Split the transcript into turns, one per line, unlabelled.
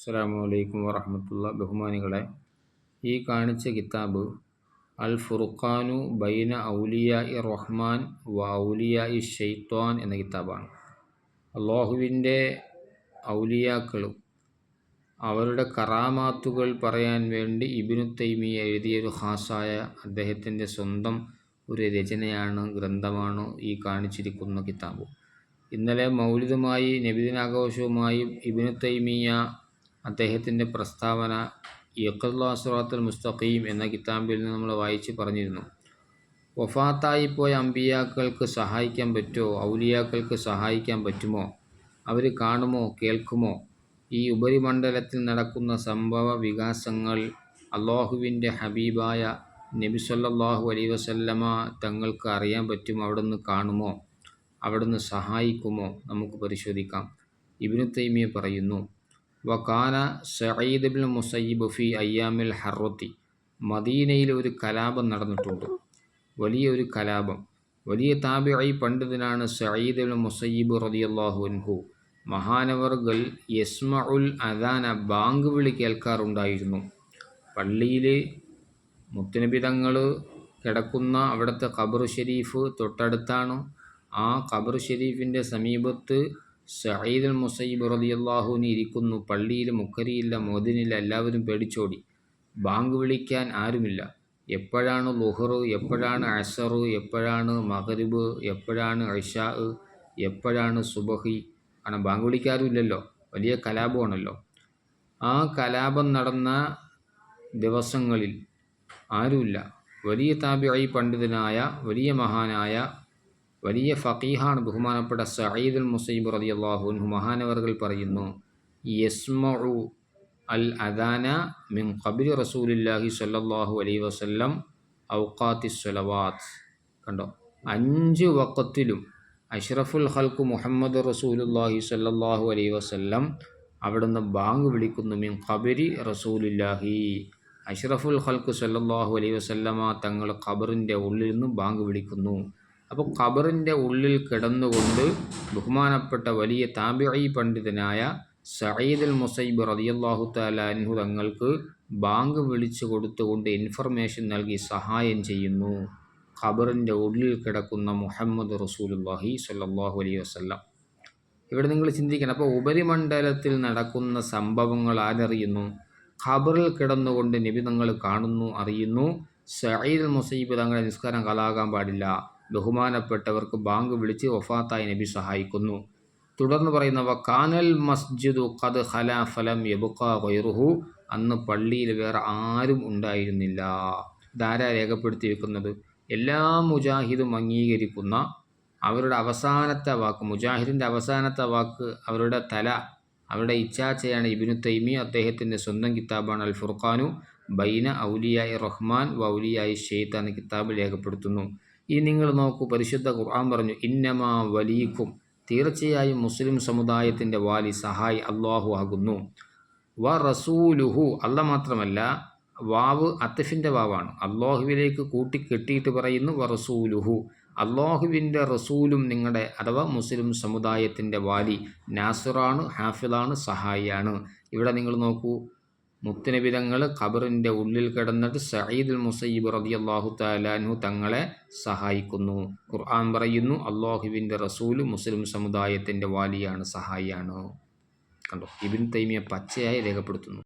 അസ്സാം വലൈക്കും വറഹമത്തുള്ള ബഹുമാനികളെ ഈ കാണിച്ച കിതാബ് അൽ ഫുർഖാനു ബൈന ഔലിയ ഇ റഹ്മാൻ വ ഔലിയ ഇ ഷെയ്ത്വാൻ എന്ന കിതാബാണ്. അള്ളാഹുവിന്റെ ഔലിയാക്കളും അവരുടെ കറാമാത്തുകൾ പറയാൻ വേണ്ടി ഇബിനു തൈമിയ എഴുതിയൊരു ഹാസായ അദ്ദേഹത്തിന്റെ സ്വന്തം ഒരു രചനയാണ് ഗ്രന്ഥമാണ് ഈ കാണിച്ചിരിക്കുന്ന കിതാബ്. ഇന്നലെ മൗലിദുമായി നബിദിനാഘോഷവുമായി ഇബിനു തൈമിയ അദ്ദേഹത്തിന്റെ പ്രസ്താവന യഖുല്ലാസുറാത്തുൽ മുസ്തഖീം എന്ന കിതാബിൽ നിന്ന് നമ്മൾ വായിച്ച് പറഞ്ഞിരുന്നു. വഫാത്തായി പോയ അമ്പിയാക്കൾക്ക് സഹായിക്കാൻ പറ്റുമോ? ഔലിയാക്കൾക്ക് സഹായിക്കാൻ പറ്റുമോ? അവർ കാണുമോ? കേൾക്കുമോ? ഈ ഉപരിമണ്ഡലത്തിൽ നടക്കുന്ന സംഭവ വികാസങ്ങൾ അള്ളാഹുവിന്റെ ഹബീബായ നബി സല്ലാഹു അലൈ വസല്ലമ തങ്ങൾക്ക് അറിയാൻ പറ്റും അവിടുന്ന് കാണുമോ? അവിടുന്ന് സഹായിക്കുമോ? നമുക്ക് പരിശോധിക്കാം. ഇബിനു തൈമിയ പറയുന്നു വക്കാന സയ്യിദ് ബിൻ മുസയ്യിബ് ഫി അയ്യാമിൽ ഹറത്തി മദീനയിൽ ഒരു കലാപം നടന്നിട്ടുണ്ട്. വലിയൊരു കലാപം. വലിയ താബിഴി പണ്ഡിതനാണ് സയ്യിദ് ബിൻ മുസയ്യിബ് റതിയല്ലാഹു അൻഹു. മഹാനവർകൾ യസ്മ ഉൽ അദാന ബാങ്ക് വിളി കേൾക്കാറുണ്ടായിരുന്നു. പള്ളിയിൽ മുത്തനബിതങ്ങൾ കിടക്കുന്ന അവിടുത്തെ ഖബർ ഷെരീഫ് തൊട്ടടുത്താണ്. ആ ഖബർ ഷെരീഫിന്റെ സമീപത്ത് സയ്യിദുൽ മുസൈബ് അൻഹു ഇരിക്കുന്നു. പള്ളിയിൽ മുക്കരിയില്ല മോദിനില്ല എല്ലാവരും പേടിച്ചോടി. ബാങ്ക് വിളിക്കാൻ ആരുമില്ല. എപ്പോഴാണ് ലുഹർ എപ്പോഴാണ് അസർ എപ്പോഴാണ് മഹരിബ് എപ്പോഴാണ് ഇഷാ എപ്പോഴാണ് സുബഹി? കാരണം ബാങ്ക് വിളിക്കാറുമില്ലല്ലോ വലിയ കലാപമാണല്ലോ. ആ കലാപം നടന്ന ദിവസങ്ങളിൽ ആരുമില്ല. വലിയ താബിഈ പണ്ഡിതനായ വലിയ മഹാനായ വലിയ ഫക്കീഹാണ് ബഹുമാനപ്പെട്ട സയ്യിദുൽ മുസൈബ് റതി അള്ളാഹുൻഹു മഹാനവറുകൾ പറയുന്നു യസ്മഉ അൽ അദാന മിൻ ഖബരി റസൂലില്ലാഹി സല്ലാഹു അലൈ വസല്ലം ഔക്കാത്തി സ്വലവാത്ത്. കണ്ടോ? അഞ്ച് വക്കത്തിലും അഷ്റഫുൽ ഹൽക്ക് മുഹമ്മദ് റസൂലുല്ലാഹി സല്ലാഹു അലൈ വസല്ലം അവിടുന്ന് ബാങ്ക് വിളിക്കുന്നു മിൻ ഖബരി റസൂലുല്ലാഹി. അഷ്റഫുൽ ഹൽക്ക് സല്ലാഹു അലൈ വസല്ലമ തങ്ങൾ ഖബറിന്റെ ഉള്ളിൽ നിന്ന് ബാങ്ക് വിളിക്കുന്നു. അപ്പോൾ ഖബറിന്റെ ഉള്ളിൽ കിടന്നുകൊണ്ട് ബഹുമാനപ്പെട്ട വലിയ താബിഈ പണ്ഡിതനായ സയ്യിദുൽ മുസൈബ് റതിയല്ലാഹു താലാൻഹു തങ്ങൾക്ക് ബാങ്ക് വിളിച്ചു കൊടുത്തുകൊണ്ട് ഇൻഫർമേഷൻ നൽകി സഹായം ചെയ്യുന്നു. ഖബറിന്റെ ഉള്ളിൽ കിടക്കുന്ന മുഹമ്മദ് റസൂലുല്ലാഹി സല്ലാഹു അലൈഹി വസ്ല്ലാം. ഇവിടെ നിങ്ങൾ ചിന്തിക്കണം അപ്പോൾ ഉപരിമണ്ഡലത്തിൽ നടക്കുന്ന സംഭവങ്ങൾ ആരറിയുന്നു? ഖബറിൽ കിടന്നുകൊണ്ട് നബി തങ്ങൾ കാണുന്നു അറിയുന്നു. സയ്യിദ് മുസൈബ് തങ്ങളുടെ നിസ്കാരം കലാകാൻ പാടില്ല. ബഹുമാനപ്പെട്ടവർക്ക് ബാങ്ക് വിളിച്ച് വഫാത്തായി നബി സഹായിക്കുന്നു. തുടർന്ന് പറയുന്നവ കാനൽ മസ്ജിദു ഖദ് ഹല ഫലം യബുക്ക വൈറുഹു അന്ന് പള്ളിയിൽ വേറെ ആരും ഉണ്ടായിരുന്നില്ല. ഇതാരാ രേഖപ്പെടുത്തി വെക്കുന്നത് എല്ലാ മുജാഹിദും അംഗീകരിക്കുന്ന അവരുടെ അവസാനത്തെ വാക്ക് മുജാഹിദിന്റെ അവസാനത്തെ വാക്ക് അവരുടെ തല അവരുടെ ഇച്ഛാച്ചയാണ് ഇബിനു തൈമി അദ്ദേഹത്തിന്റെ സ്വന്തം കിതാബാണ് അൽ ഫുർഖാനു. ബൈന ഔലിയായി റഹ്മാൻ വ ഔലിയായി ഷെയ്ത്ത് എന്ന കിതാബ് രേഖപ്പെടുത്തുന്നു. ഈ നിങ്ങൾ നോക്കൂ പരിശുദ്ധ ഖുർആൻ പറഞ്ഞു ഇന്നമാ വലീഖും തീർച്ചയായും മുസ്ലിം സമുദായത്തിന്റെ വാലി സഹായി അള്ളാഹു ആകുന്നു. വ റസൂലുഹു അല്ല മാത്രമല്ല വാവ് അത്തഫിന്റെ വാവാണ്. അള്ളാഹുവിലേക്ക് കൂട്ടിക്കെട്ടിയിട്ട് പറയുന്നു വ റസൂലുഹു. അള്ളാഹുവിന്റെ റസൂലും നിങ്ങളുടെ അഥവാ മുസ്ലിം സമുദായത്തിന്റെ വാലി നാസുറാണ് ഹാഫിളാണ് സഹായിയാണ്. ഇവിടെ നിങ്ങൾ നോക്കൂ മുത്തനബിതങ്ങൾ ഖബറിന്റെ ഉള്ളിൽ കിടന്നിട്ട് സയ്യിദുൽ മുസയ്യിബ് റതി അള്ളാഹു താലാൻഹു തങ്ങളെ സഹായിക്കുന്നു. ഖുർആൻ പറയുന്നു അള്ളാഹുവിന്റെ റസൂൽ മുസ്ലിം സമുദായത്തിന്റെ വാലിയാണ് സഹായിയാണ്. കണ്ടോ? ഇബിൻ തൈമിയ പച്ചയായി രേഖപ്പെടുത്തുന്നു.